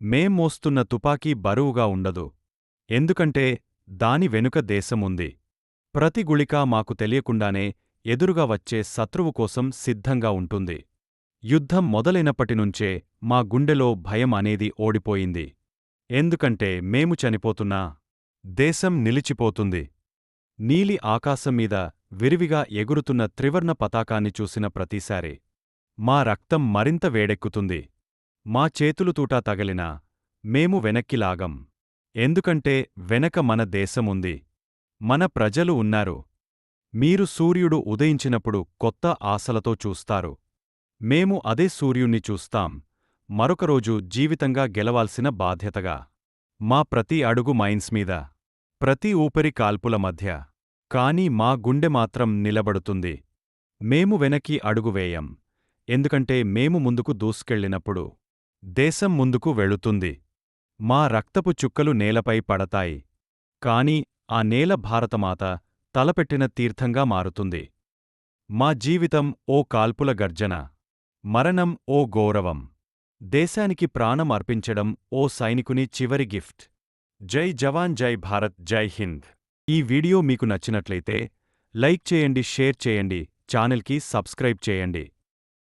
మేం మోస్తున్న తుపాకీ బరువుగా ఉండదు. ఎందుకంటే దాని వెనుక దేశముంది. ప్రతి గుళిక మాకు తెలియకుండానే ఎదురుగా వచ్చే శత్రువు కోసం సిద్ధంగా ఉంటుంది. యుద్ధం మొదలైనప్పటినుంచే మా గుండెలో భయం అనేది ఓడిపోయింది. ఎందుకంటే మేము చనిపోతున్నా దేశం నిలిచిపోతుంది. నీలి ఆకాశంమీద విరివిగా ఎగురుతున్న త్రివర్ణ పతాకాన్ని చూసిన ప్రతిసారి మా రక్తం మరింత వేడెక్కుతుంది. మా చేతులు తూటా తగలినా మేము వెనక్కి లాగం. ఎందుకంటే వెనక మన దేశముంది. మన ప్రజలు ఉన్నారు. మీరు సూర్యుడు ఉదయించినప్పుడు కొత్త ఆశలతో చూస్తారు. మేము అదే సూర్యుణ్ణి చూస్తాం. మరొకరోజు జీవితంగా గెలవాల్సిన బాధ్యతగా. మా ప్రతి అడుగు మైన్స్ మీద. ప్రతి ఊపిరి కాల్పుల మధ్య. కాని మా గుండె మాత్రం నిలబడుతుంది. మేము వెనక్కి అడుగు వేయం. ఎందుకంటే మేము ముందుకు దూసుకెళ్ళినప్పుడు దేశం ముందుకు వెళుతుంది. మా రక్తపు చుక్కలు నేలపై పడతాయి. కాని ఆ నేల భారతమాత తలపెట్టిన తీర్థంగా మారుతుంది. మా జీవితం ఓ కాల్పుల గర్జన. మరణం ఓ గౌరవం. దేశానికి ప్రాణం అర్పించడం ఓ సైనికుని చివరి గిఫ్ట్. జై జవాన్ జై భారత్ జై హింద్. ఈ వీడియో మీకు నచ్చినట్లయితే లైక్ చేయండి షేర్ చేయండి ఛానల్కి సబ్స్క్రైబ్ చేయండి.